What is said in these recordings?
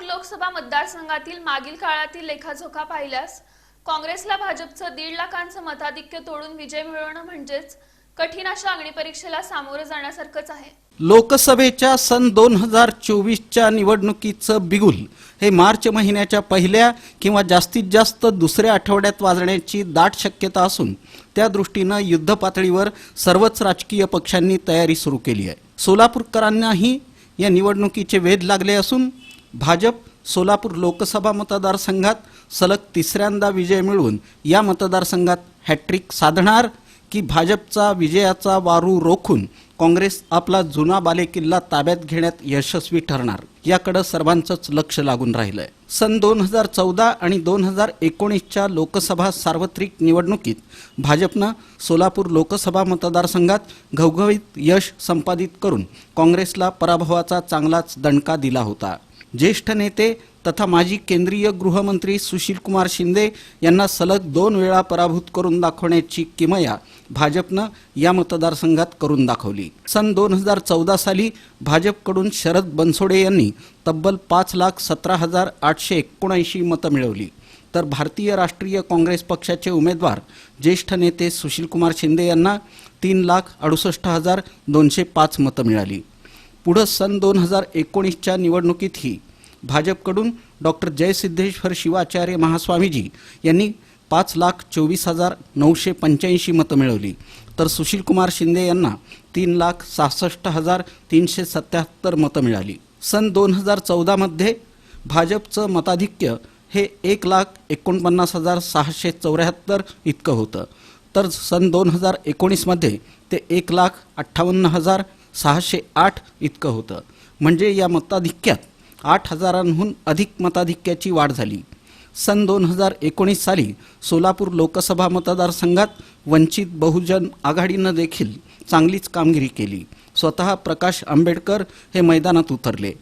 सोलापूर लोकसभा मतदारसंघातील मागील काळातील लेखाजोखा पाहिल्यास काँग्रेसला भाजपचं दीड लाखांचं मताधिक्य तोडून विजय मिळवणं म्हणजेच कठीण अशा अग्निपरीक्षेला सामोरं जाण्यासारखंच आहे. लोकसभेच्या सन दोन हजार चोवीसच्या निवडणुकीचं बिगुल हे मार्च महिन्याच्या पहिल्या किंवा जास्तीत जास्त दुसऱ्या आठवड्यात वाजण्याची दाट शक्यता असून त्या दृष्टीनं युद्ध पातळीवर सर्वच राजकीय पक्षांनी तयारी सुरू केली आहे. सोलापूरकरांनाही या निवडणुकीचे वेध लागले असून भाजप सोलापूर लोकसभा मतदारसंघात सलग तिसऱ्यांदा विजय मिळवून या मतदारसंघात हॅट्रिक साधणार की भाजपचा विजयाचा वारू रोखून काँग्रेस आपला जुना बालेकिल्ला ताब्यात घेण्यात यशस्वी ठरणार? याकडे सर्वांचंच लक्ष लागून राहिलंय. सन दोन हजार चौदा आणि दोन हजार एकोणीसच्या लोकसभा सार्वत्रिक निवडणुकीत भाजपनं सोलापूर लोकसभा मतदारसंघात घवघवीत यश संपादित करून काँग्रेसला पराभवाचा चांगलाच दणका दिला होता. ज्येष्ठ नेते तथा माजी केंद्रीय गृहमंत्री सुशीलकुमार शिंदे यांना सलग दोन वेळा पराभूत करून दाखवण्याची किमया भाजपनं या मतदारसंघात करून दाखवली. सन दोन हजार चौदा साली भाजपकडून शरद बनसोडे यांनी तब्बल पाच लाख सतरा हजार आठशे एकोणऐंशी मतं मिळवली. तर भारतीय राष्ट्रीय काँग्रेस पक्षाचे उमेदवार ज्येष्ठ नेते सुशीलकुमार शिंदे यांना तीन लाख अडुसष्ट हजार दोनशे पाच मतं मिळाली. पुढं सन दोन हजार एकोणीसच्या निवडणुकीतही भाजपकडून डॉक्टर जयसिद्धेश्वर शिवाचार्य महास्वामीजी यांनी पाच लाख चोवीस हजार नऊशे पंच्याऐंशी मतं मिळवली. तर सुशीलकुमार शिंदे यांना तीन लाख सहासष्ट हजार तीनशे सत्याहत्तर मतं मिळाली. सन दोन हजार चौदामध्ये भाजपचं मताधिक्य हे एक लाख एकोणपन्नास हजार सहाशे चौऱ्याहत्तर इतकं होतं. तर सन दोन हजार एकोणीसमध्ये ते एक लाख अठ्ठावन्न हजार सहाशे आठ इतकं होतं. म्हणजे या मताधिक्यात आठ हजारांहून अधिक मताधिक्याची वाढ झाली. सन दोन हजार एकोणीस साली सोलापूर लोकसभा मतदारसंघात वंचित बहुजन आघाडीनं देखील चांगलीच कामगिरी केली. स्वतः प्रकाश आंबेडकर हे मैदानात उतरले.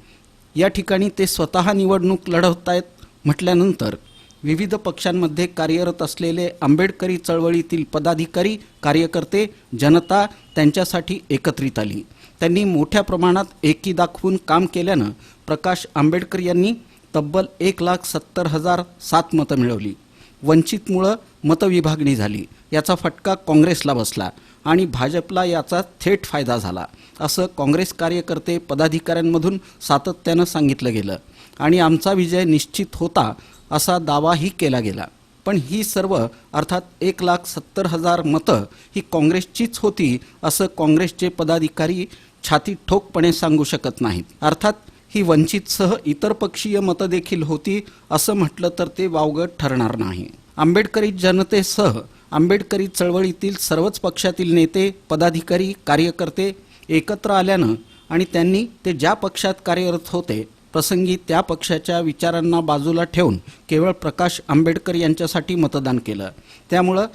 या ठिकाणी ते स्वतः निवडणूक लढवत आहेत म्हटल्यानंतर विविध पक्षांमध्ये कार्यरत असलेले आंबेडकरी चळवळीतील पदाधिकारी कार्यकर्ते जनता त्यांच्यासाठी एकत्रित आली. त्यांनी मोठ्या प्रमाणात एकी दाखवून काम केल्यानं प्रकाश आंबेडकर यांनी तब्बल एक लाख सत्तर हजार सात मतं मिळवली. वंचितमुळं मतविभागणी झाली. याचा फटका काँग्रेसला बसला आणि भाजपला याचा थेट फायदा झाला असं काँग्रेस कार्यकर्ते पदाधिकाऱ्यांमधून सातत्यानं सांगितलं गेलं. आणि आमचा विजय निश्चित होता असा दावाही केला गेला. पण ही सर्व अर्थात एक लाख सत्तर हजार मतं ही काँग्रेसचीच होती असं काँग्रेसचे पदाधिकारी छाती ठोकपणे सांगू शकत नाहीत. अर्थात ही वंचितसह इतर पक्षीय मतं देखील होती असं म्हटलं तर ते वावगं ठरणार नाही. आंबेडकरी जनतेसह आंबेडकरी चळवळीतील सर्वच पक्षातील नेते पदाधिकारी कार्यकर्ते एकत्र आल्यानं आणि त्यांनी ते ज्या पक्षात कार्यरत होते प्रसंगी त्या पक्षाच्या विचारांना बाजूला ठेवून केवळ प्रकाश आंबेडकर यांच्यासाठी मतदान केलं. त्यामुळं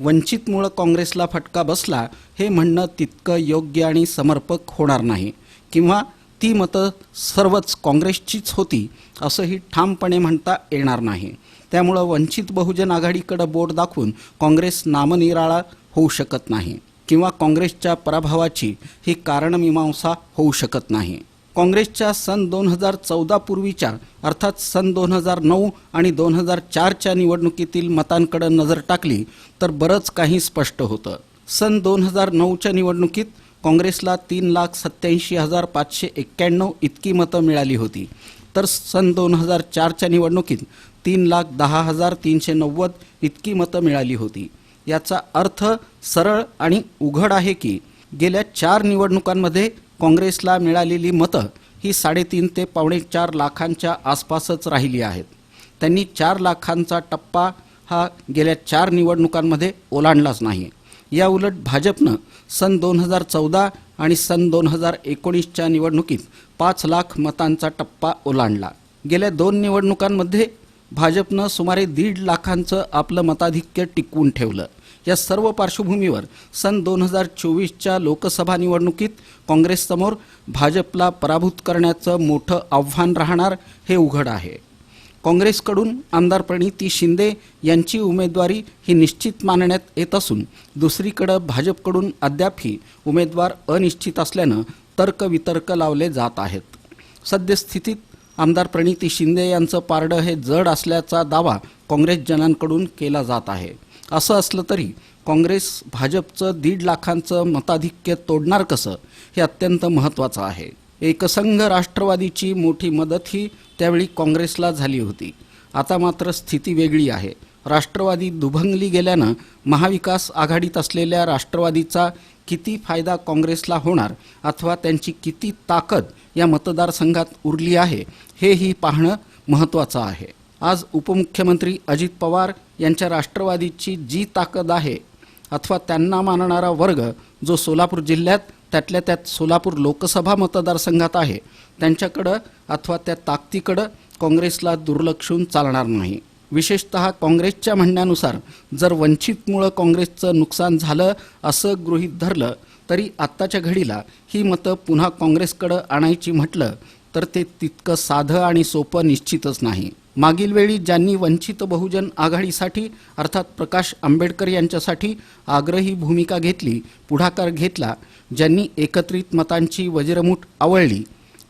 वंचितमुळं काँग्रेसला फटका बसला हे म्हणणं तितकं योग्य आणि समर्पक होणार नाही. किंवा ती मतं सर्वच काँग्रेसचीच होती असंही ठामपणे म्हणता येणार नाही. त्यामुळं वंचित बहुजन आघाडीकडं बोट दाखवून काँग्रेस नामनिराळा होऊ शकत नाही. किंवा काँग्रेसच्या पराभवाची ही कारणमीमांसा होऊ शकत नाही. काँग्रेसच्या सन दोन हजार चौदा पूर्वीच्या अर्थात सन दोन हजार नऊ आणि दोन हजार चारच्या निवडणुकीतील मतांकडे नजर टाकली तर बरंच काही स्पष्ट होतं. सन दोन हजार नऊच्या निवडणुकीत काँग्रेसला तीन लाख सत्याऐंशी हजार पाचशे एक्क्याण्णव इतकी मतं मिळाली होती. तर सन दोन हजार चारच्या निवडणुकीत तीन लाख दहा हजार तीनशे नव्वद इतकी मतं मिळाली होती. याचा अर्थ सरळ आणि उघड आहे की गेल्या चार निवडणुकांमध्ये काँग्रेसला मिळालेली मतं ही साडेतीन ते पावणे चार लाखांच्या आसपासच राहिली आहेत. त्यांनी चार लाखांचा टप्पा हा गेल्या चार निवडणुकांमध्ये ओलांडलाच नाही. या उलट भाजपनं सन दोन हजार चौदा आणि सन दोन हजार एकोणीसच्या निवडणुकीत पाच लाख मतांचा टप्पा ओलांडला. गेल्या दोन निवडणुकांमध्ये भाजपनं सुमारे दीड लाखांचं आपलं मताधिक्य टिकवून ठेवलं. या सर्व पार्श्वभूमीवर सन दोन हजार चोवीसच्या लोकसभा निवडणुकीत काँग्रेससमोर भाजपला पराभूत करण्याचं मोठं आव्हान राहणार हे उघड आहे. काँग्रेसकडून आमदार प्रणिती शिंदे यांची उमेदवारी ही निश्चित मानण्यात येत असून दुसरीकडं भाजपकडून अद्यापही उमेदवार अनिश्चित असल्यानं तर्कवितर्क लावले जात आहेत. सद्यस्थितीत आमदार प्रणिती शिंदे यांचं पारडं हे जड असल्याचा दावा काँग्रेसजनांकडून केला जात आहे. असं असलं तरी काँग्रेस भाजपचं दीड लाखांचं मताधिक्य तोडणार कसं हे अत्यंत महत्त्वाचं आहे. एकसंघ राष्ट्रवादीची मोठी मदत ही त्यावेळी काँग्रेसला झाली होती. आता मात्र स्थिती वेगळी आहे. राष्ट्रवादी दुभंगली गेल्यानं महाविकास आघाडीत असलेल्या राष्ट्रवादीचा किती फायदा काँग्रेसला होणार अथवा त्यांची किती ताकद या मतदारसंघात उरली आहे हेही पाहणं महत्त्वाचं आहे. आज उपमुख्यमंत्री अजित पवार यांच्या राष्ट्रवादीची जी ताकद आहे अथवा त्यांना मानणारा वर्ग जो सोलापूर जिल्ह्यात त्यातल्या त्यात सोलापूर लोकसभा मतदारसंघात आहे त्यांच्याकडं अथवा त्या ताकदीकडं काँग्रेसला दुर्लक्षून चालणार नाही. विशेषतः काँग्रेसच्या म्हणण्यानुसार जर वंचितमुळं काँग्रेसचं नुकसान झालं असं गृहीत धरलं तरी आत्ताच्या घडीला ही मतं पुन्हा काँग्रेसकडं आणायची म्हटलं तर ते तितकं साधं आणि सोपं निश्चितच नाही. मागील वेळी ज्यांनी वंचित बहुजन आघाडीसाठी अर्थात प्रकाश आंबेडकर यांच्यासाठी आग्रही भूमिका घेतली पुढाकार घेतला ज्यांनी एकत्रित मतांची वज्रमूठ आवळली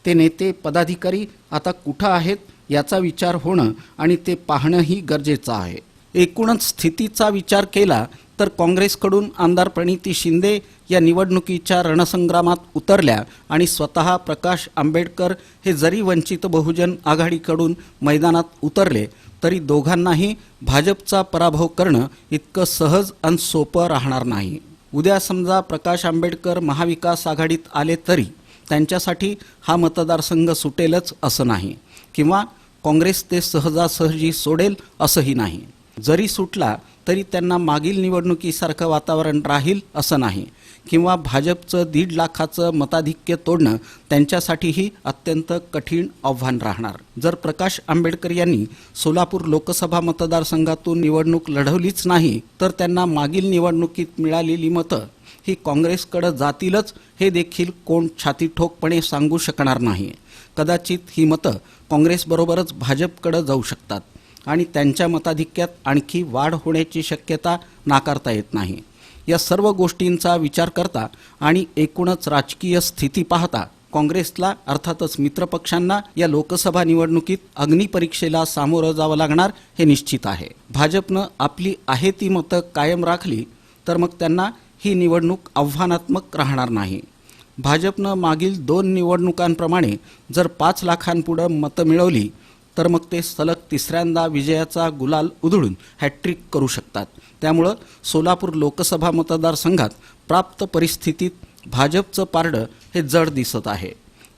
ते नेते पदाधिकारी आता कुठं आहेत याचा विचार होणं आणि ते पाहणंही गरजेचं आहे. एकूणच स्थितीचा विचार केला तर काँग्रेसकडून आमदार प्रणिती शिंदे या निवडणुकीच्या रणसंग्रामात उतरल्या आणि स्वतः प्रकाश आंबेडकर हे जरी वंचित बहुजन आघाडीकडून मैदानात उतरले तरी दोघांनाही भाजपचा पराभव करणं इतकं सहज आणि सोपं राहणार नाही. उद्या समजा प्रकाश आंबेडकर महाविकास आघाडीत आले तरी त्यांच्यासाठी हा मतदारसंघ सुटेलच असं नाही. किंवा काँग्रेस ते सहजासहजी सोडेल असंही नाही. जरी सुटला तरी त्यांना मागील निवडणुकीसारखं वातावरण राहील असं नाही. किंवा भाजपचं दीड लाखाचं मताधिक्य तोडणं त्यांच्यासाठीही अत्यंत कठीण आव्हान राहणार. जर प्रकाश आंबेडकर यांनी सोलापूर लोकसभा मतदारसंघातून निवडणूक लढवलीच नाही तर त्यांना मागील निवडणुकीत मिळालेली मतं ही काँग्रेसकडं जातीलच हे देखील कोण छाती ठोकपणे सांगू शकणार नाही. कदाचित ही मतं काँग्रेसबरोबरच भाजपकडं जाऊ शकतात आणि त्यांच्या मताधिक्यात आणखी वाढ होण्याची शक्यता नाकारता येत नाही. या सर्व गोष्टींचा विचार करता आणि एकूणच राजकीय स्थिती पाहता काँग्रेसला अर्थातच मित्रपक्षांना या लोकसभा निवडणुकीत अग्निपरीक्षेला सामोरं जावं लागणार हे निश्चित आहे. भाजपनं आपली आहे ती मतं कायम राखली तर मग त्यांना ही निवडणूक आव्हानात्मक राहणार नाही. भाजपनं मागील दोन निवडणुकांप्रमाणे जर पाच लाखांपुढं मतं मिळवली तर मग ते सलग तिसऱ्यांदा विजयाचा गुलाल उधळून हॅट्रिक करू शकतात. त्यामुळं सोलापूर लोकसभा मतदारसंघात प्राप्त परिस्थितीत भाजपचं पारडं हे जड दिसत आहे.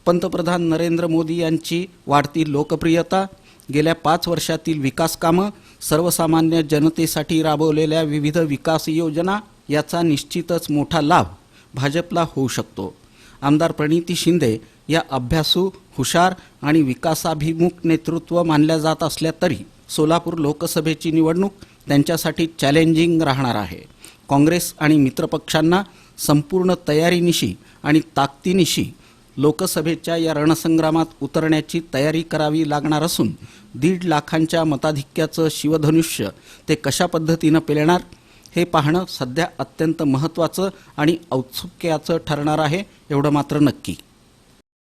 पंतप्रधान नरेंद्र मोदी यांची वाढती लोकप्रियता गेल्या पाच वर्षातील विकास कामं सर्वसामान्य जनतेसाठी राबवलेल्या विविध विकास योजना याचा निश्चितच मोठा लाभ भाजपला होऊ शकतो. आमदार प्रणिती शिंदे या अभ्यासू हुशार आणि विकासाभिमुख नेतृत्व मानल्या जात असल्या तरी सोलापूर लोकसभेची निवडणूक त्यांच्यासाठी चॅलेंजिंग राहणार आहे. काँग्रेस आणि मित्रपक्षांना संपूर्ण तयारीनिशी आणि ताकदीनिशी लोकसभेच्या या रणसंग्रामात उतरण्याची तयारी करावी लागणार असून दीड लाखांच्या मताधिक्याचं शिवधनुष्य ते कशा पद्धतीनं पेलणार हे पाहणं सध्या अत्यंत महत्त्वाचं आणि औत्सुक्याचं ठरणार आहे एवढं मात्र नक्की.